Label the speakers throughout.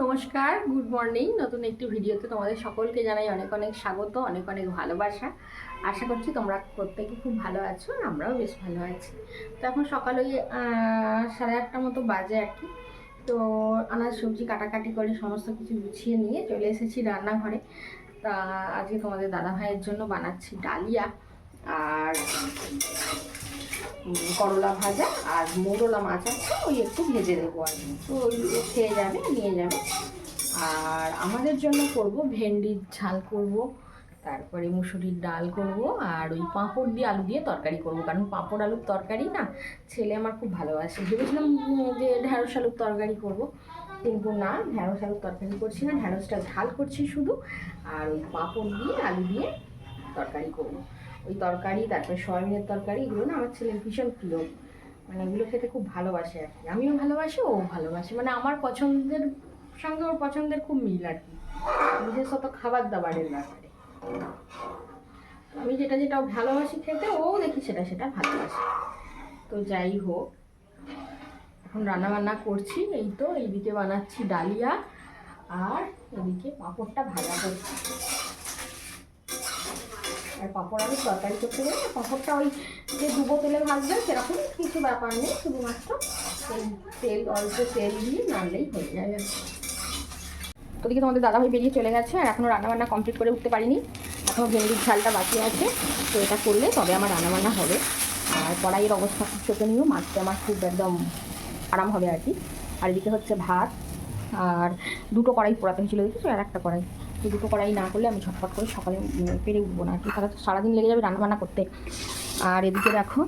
Speaker 1: নমস্কার good morning নতুন একটি ভিডিওতে তোমাদের সকলকে জানাই অনেক অনেক স্বাগত, অনেক অনেক ভালোবাসা। আশা করছি তোমরা প্রত্যেকে খুব ভালো আছো, আমরাও বেশ ভালো আছি। তো এখন সকাল ওই সাড়ে আটটা মতো বাজে আর কি। তো আনাজ, সবজি কাটাকাটি করে সমস্ত কিছু গুছিয়ে নিয়ে চলে এসেছি রান্নাঘরে। তা আজকে তোমাদের দাদা ভাইয়ের জন্য বানাচ্ছি ডালিয়া আর করলা ভাজা আর মোরলা মাছ আছে, ওই একটু ভেজে দেবো আর তো ওই খেয়ে যাবে, নিয়ে যাবে। আর আমাদের জন্য করব ভেন্ডির ঝাল করব, তারপরে মুসুরির ডাল করব, আর ওই পাঁপড় দিয়ে আলু দিয়ে তরকারি করব। কারণ পাঁপড় আলুর তরকারি না, ছেলে আমার খুব ভালোবাসে। ভেবেছিলাম যে ঢ্যাঁড়স আলুর তরকারি করব। কিন্তু না, ঢ্যাঁড়স আলুর তরকারি করছি না, ঢ্যাঁড়সটা ঝাল করছি শুধু। আর ওই পাঁপড় দিয়ে আলু দিয়ে তরকারি করব। ওই তরকারি, তারপরে সয়াবিনের তরকারি, এগুলো না আমার ছেলের ভীষণ প্রিয়। মানে এগুলো খেতে খুব ভালোবাসে আর কি। আমিও ভালোবাসি, ও ভালোবাসে। মানে আমার পছন্দের সঙ্গে ওর পছন্দের খুব মিল আর কি। বিশেষত খাবার দাবারের ব্যাপারে। আমি যেটা যেটা ভালোবাসি খেতে, ও দেখি সেটা সেটা ভালোবাসে। তো যাই হোক, এখন রান্না বান্না করছি, এই তো, এইদিকে বানাচ্ছি ডালিয়া আর এদিকে পাঁপড়টা ভাজা করছি। আর পাঁপড় আলুর তরকারি করতে গেলে পাঁপড়টা ওই যে ডুবো তেলে ভাজবে, সেরকম কিছু ব্যাপার নেই, শুধুমাত্র তেল অল্প তেল দিয়ে নাড়লেই হয়ে যাবে তো দিকে তোমাদের দাদাভাই বেরিয়ে চলে গেছে, আর এখনও রান্নাবান্না কমপ্লিট করে উঠতে পারিনি। এখনও ভেন্ডির ঝালটা বাকি আছে, তো এটা করলে তবে আমার রান্নাবান্না হবে। আর কড়াইয়ের অবস্থা খুব শোচনীয়, মাছটা আমার খুব একদম আরাম হবে আর কি। আর এদিকে হচ্ছে ভাত, আর দুটো কড়াই পোড়াতে হয়েছিল, দেখেছ? আর একটা কড়াই। তো দুটো কড়াই না করলে আমি ঝটপট করে সকালে পেরে উঠবো না। তো সারাদিন লেগে যাবে রান্নাবান্না করতে। আর এদিকে দেখো,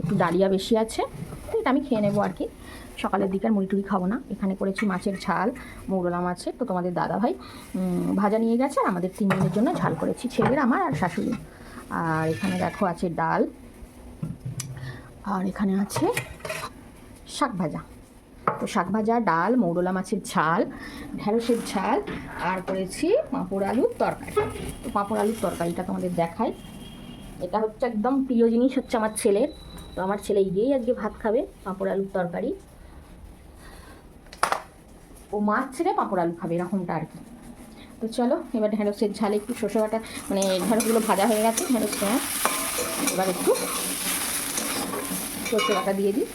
Speaker 1: একটু ডালিয়া বেশি আছে। তো এটা আমি খেয়ে নেব আর কি। সকালের দিকে আর মুড়ি টুড়ি খাব না। এখানে করেছি মাছের ঝাল, মৌরলা মাছের। তো তোমাদের দাদা ভাই ভাজা নিয়ে গেছে আর আমাদের তিনজনের জন্য ঝাল করেছি। ছেলের, আমার আর শাশুড়ি। আর এখানে দেখো আছে ডাল। আর এখানে আছে শাক ভাজা। তো শাক ভাজা, ডাল, মৌরলা মাছের ঝাল ঢেঁড়সের ঝাল আর করেছি পাঁপড় আলুর তরকারি। তো পাঁপড় আলুর তরকারিটা তোমাদের দেখাই। এটা হচ্ছে একদম প্রিয় জিনিস হচ্ছে আমার ছেলের। তো আমার ছেলে দিয়েই আজকে ভাত খাবে পাঁপড় আলুর তরকারি। ও মাছ ছেড়ে পাঁপড় আলু খাবে, এরকমটা আর কি। তো চলো, এবার ঢেঁড়সের ঝালে একটু শসে বাটা মানে ঢেঁড়সগুলো ভাজা হয়ে গেছে ঢেঁড়স এবার একটু সর্ষে বাটা দিয়ে দিই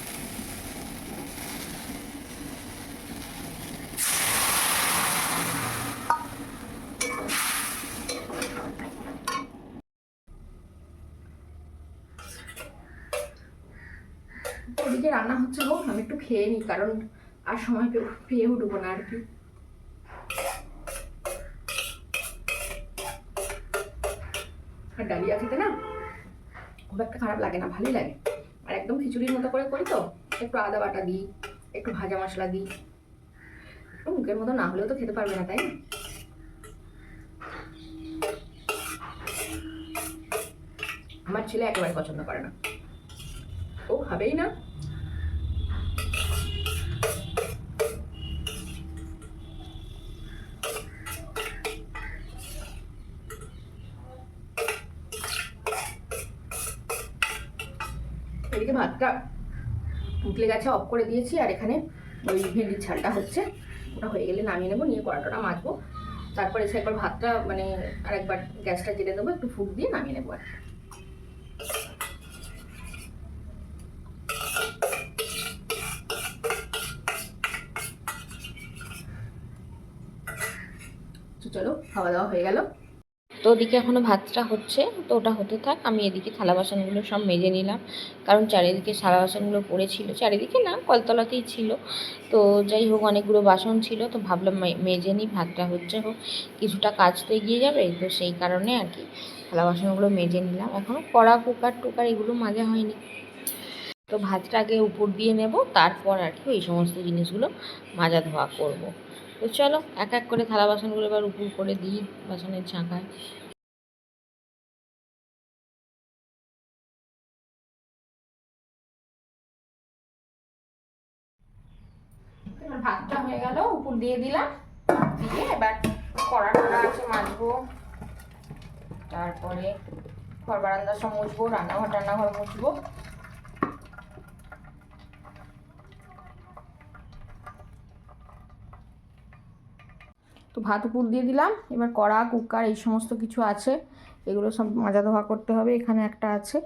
Speaker 1: ওদিকে রান্না হচ্ছে হোক আমি একটু খেয়ে নিই, কারণ আর সময় পেয়ে উঠবো না আর কি। আর ডালিয়া খেতে না খুব একটা খারাপ লাগে না, ভালোই লাগে। আর একদম খিচুড়ির মতো করে করি তো, একটু আদা বাটা দিই, একটু ভাজা মশলা দিই। একটু মুখের মতো না হলেও তো খেতে পারবে না, তাই না? আমার ছেলে একেবারে পছন্দ করে না। ও খাবেই না। এদিকে ভাতটা উঠলে গেছে অফ করে দিয়েছি, আর এখানে ওই ভেন্ডির ঝালটা হচ্ছে। ওটা হয়ে গেলে নামিয়ে নেব, নিয়ে কড়াটা মাজবো। তারপরে এসে একবার ভাতটা মানে আরেকবার গ্যাসটা জেলে দেবো, একটু ফুট দিয়ে নামিয়ে নেব আর চলো, খাওয়া দাওয়া হয়ে গেল।
Speaker 2: তো ওদিকে এখনও ভাতটা হচ্ছে, তো ওটা হতে থাক, আমি এদিকে থালা বাসনগুলো সব মেজে নিলাম। কারণ চারিদিকে থালা বাসনগুলো পড়েছিল, চারিদিকে না, কলতলাতেই ছিল। তো যাই হোক, অনেকগুলো বাসন ছিল, তো ভাবলাম মেজে নিই, ভাতটা হচ্ছে হোক। কিছুটা কাজ তো এগিয়ে যাবে, তো সেই কারণে আর কি থালা বাসনগুলো মেজে নিলাম। এখনও কড়া, কুকার, টুকার এগুলো মাজা হয়নি। তো ভাতটা আগে উপর দিয়ে নেব, তারপর আর কি ওই সমস্ত জিনিসগুলো মাজা ধোয়া করব। তো চলো, এক এক করে থালা বাসনগুলো এবার উপর করে দিই, বাসনের ঝাঁকায়
Speaker 1: ভাতটা হয়ে গেল, উপর দিয়ে দিলাম। দিয়ে এবার কড়া টড়া আছে মাজবো। তারপরে ঘর বারান্দা সব মুছবো, রান্নাঘর টান্নাঘর মুছবো। তো ভাত উপর দিয়ে দিলাম। এবার কড়া, কুকার এই সমস্ত কিছু আছে। এগুলো সব মাজা ধোয়া করতে হবে, এখানে একটা আছে।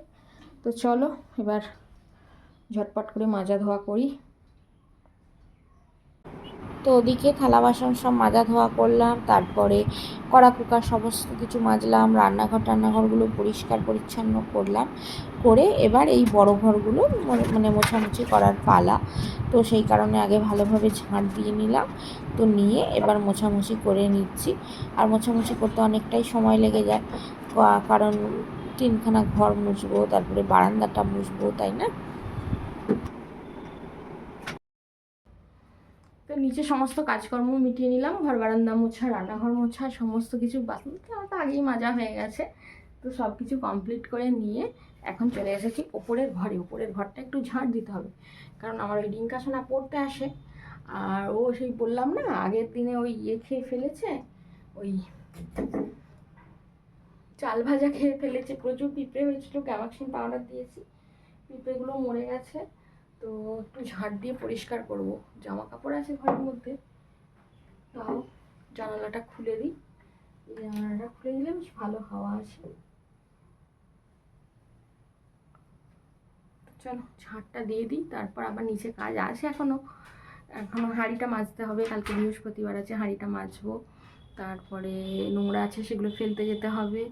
Speaker 1: তো চলো এবার ঝটপট করে মাজা ধোয়া করি।
Speaker 2: তো ওদিকে থালা বাসন সব মাজা ধোয়া করলাম, তারপরে কড়া কুকার সমস্ত কিছু মাজলাম, রান্নাঘর টান্নাঘরগুলো পরিষ্কার পরিচ্ছন্ন করলাম, করে এবার এই বড় ঘরগুলো মানে- মোছামুছি করার পালা। তো সেই কারণে আগে ভালোভাবে ঝাঁট দিয়ে নিলাম, তো নিয়ে এবার মোছামুছি করে নিচ্ছি। আর মোছামুছি করতে অনেকটাই সময় লেগে যায় কারণ তিনখানা ঘর মুছবো, তারপরে বারান্দাটা মুছবো, তাই না?
Speaker 1: তো নিচে সমস্ত কাজকর্ম মিটিয়ে নিলাম, ঘর বারান্দা মোছা, রান্নাঘর মোছা, সমস্ত কিছু বাসন তো আমার তো আগেই মাজা হয়ে গেছে। তো সব কিছু কমপ্লিট করে নিয়ে এখন চলে এসেছি ওপরের ঘরে। ওপরের ঘরটা একটু ঝাঁট দিতে হবে, কারণ আমার ওই ডিঙ্কা সোনা পড়তে আসে। আর ও সেই বললাম না, আগের দিনে ওই ইয়ে খেয়ে ফেলেছে, ওই চাল ভাজা খেয়ে ফেলেছে। প্রচুর পিঁপড়ে হয়েছিল গ্যামাক্সিন পাউডার দিয়েছি, পিঁপড়েগুলো মরে গেছে। তো একটু ঝাড় দিয়ে পরিষ্কার করব। জামা কাপড় আছে ঘরের মধ্যে। তাও জানালাটা খুলে দিই। এই জানালাটা খুলে দিলে বেশ ভালো হাওয়া আছে চলো, ঝাড়টা দিয়ে দিই, তারপর আবার নিচে কাজ আছে এখনও। এখনও হাঁড়িটা মাজতে হবে, কালকে বৃহস্পতিবার আছে, হাঁড়িটা মাজবো। তারপরে নোংরা আছে, সেগুলো ফেলতে যেতে হবে।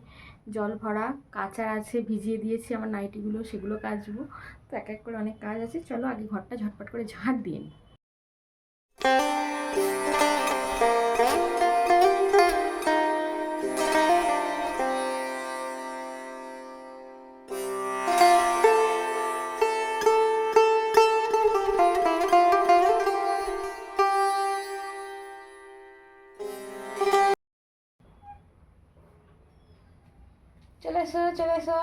Speaker 1: জল ভরা কাচার আছে, ভিজিয়ে দিয়েছি আমার নাইটিগুলো, সেগুলো কাচবো। তো এক এক করে অনেক কাজ আছে। চলো আগে ঘরটা ঝটপট করে ঝাঁট দিয়ে এসো, চলে এসো।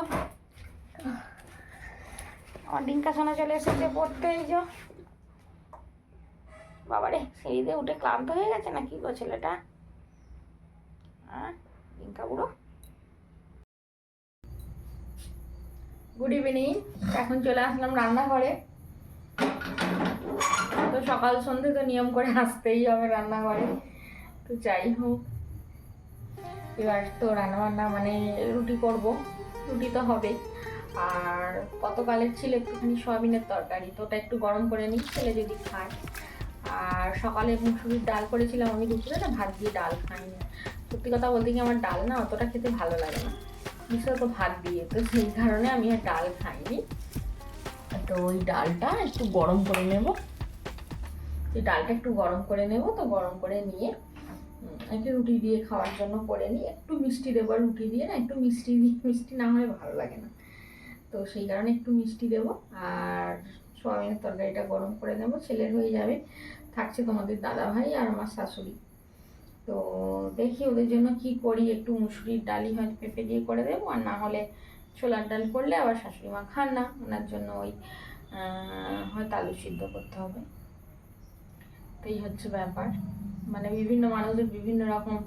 Speaker 1: ডিঙ্কা সোনা চলে এসেছে, পড়তে এই যো। বাবারে সিঁড়িতে উঠে ক্লান্ত হয়ে গেছে না কি গো ছেলেটা? হ্যাঁ ডিঙ্কা বুড়ো? গুড ইভিনিং এখন চলে আসলাম রান্নাঘরে। তো সকাল সন্ধে তো নিয়ম করে আসতেই হবে রান্নাঘরে। তো যাই হোক এবার তো রান্নাবান্না মানে রুটি করব। রুটি তো হবে। আর গতকালের ছিল একটুখানি সয়াবিনের তরকারি। তো ওটা একটু গরম করে নিই, ছেলে যদি খায়। আর সকালে মুসুরির ডাল করেছিলাম আমি দুপুরে, না ভাত দিয়ে ডাল খাইনি। সত্যি কথা বলতে কি আমার ডাল না অতটা খেতে ভালো লাগে না। বিশেষত ভাত দিয়ে, তো সেই কারণে আমি আর ডাল খাইনি। তো ওই ডালটা একটু গরম করে নেব। সেই ডালটা একটু গরম করে নেব, তো গরম করে নিয়ে একটু রুটি দিয়ে খাওয়ার জন্য করে নিই। একটু মিষ্টি দেবো রুটি দিয়ে না, একটু মিষ্টি দিয়ে, মিষ্টি না হলে ভালো লাগে না। তো সেই কারণে একটু মিষ্টি দেবো আর সোয়াবিনের তরকারিটা গরম করে নেব, ছেলের হয়ে যাবে। থাকছে তোমাদের দাদা ভাই আর আমার শাশুড়ি। তো দেখি ওদের জন্য কি করি, একটু মুসুরির ডালই হয়তো পেঁপে দিয়ে করে দেবো আর না হলে ছোলার ডাল করলে আবার শাশুড়ি মা খান না। ওনার জন্য ওই হয়তো আলু সিদ্ধ করতে হবে। তো এই হচ্ছে ব্যাপার। মানে বিভিন্ন মানুষের বিভিন্ন রকম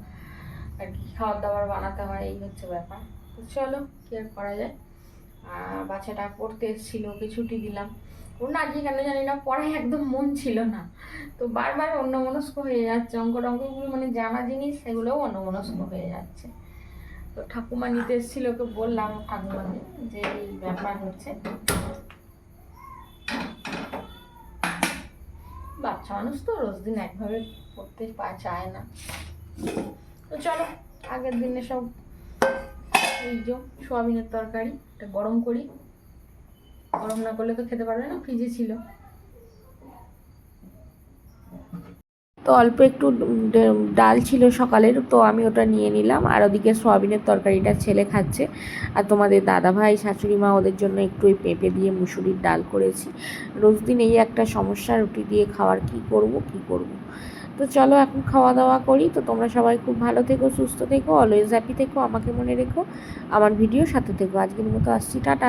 Speaker 1: আর কি খাবার দাবার বানাতে হয় এই হচ্ছে ব্যাপার। তো চলো কী আর করা যায়? আহ, বাচ্চাটা পড়তে এসেছিল ওকে ছুটি দিলাম। ওর না আজকে কেন জানি না পড়ায় একদম মন ছিল না। তো বারবার অন্যমনস্ক হয়ে যাচ্ছে অঙ্ক টঙ্কগুলো মানে জানা জিনিস সেগুলোও অন্যমনস্ক হয়ে যাচ্ছে। তো ঠাকুমা নিতে এসেছিল ওকে বললাম ঠাকুমাকে যে এই ব্যাপার হচ্ছে। বাচ্চা মানুষ তো রোজ দিন একভাবে পড়তে পা চায় না। তো চলো, আগের দিনে সব সোয়াবিনের তরকারি, এটা গরম করি। গরম না করলে তো খেতে পারবে না ফ্রিজে ছিল।
Speaker 2: তো অল্প একটু ডাল ছিল সকালের, তো আমি ওটা নিয়ে নিলাম। আর ওদিকে সয়াবিনের তরকারিটা ছেলে খাচ্ছে। আর তোমাদের দাদা ভাই শাশুড়ি মা ওদের জন্য একটু ওই পেঁপে দিয়ে মুসুরির ডাল করেছি। রোজ দিন এই একটা সমস্যা, রুটি দিয়ে খাওয়ার কি করব কি করব? তো চলো এখন খাওয়া দাওয়া করি। তো তোমরা সবাই খুব ভালো থেকো, সুস্থ থেকো অলওয়েজ হ্যাপি থেকো, আমাকে মনে রেখো। আমার ভিডিও সাথে থেকো। আজকের মতো আসছি, টাটা।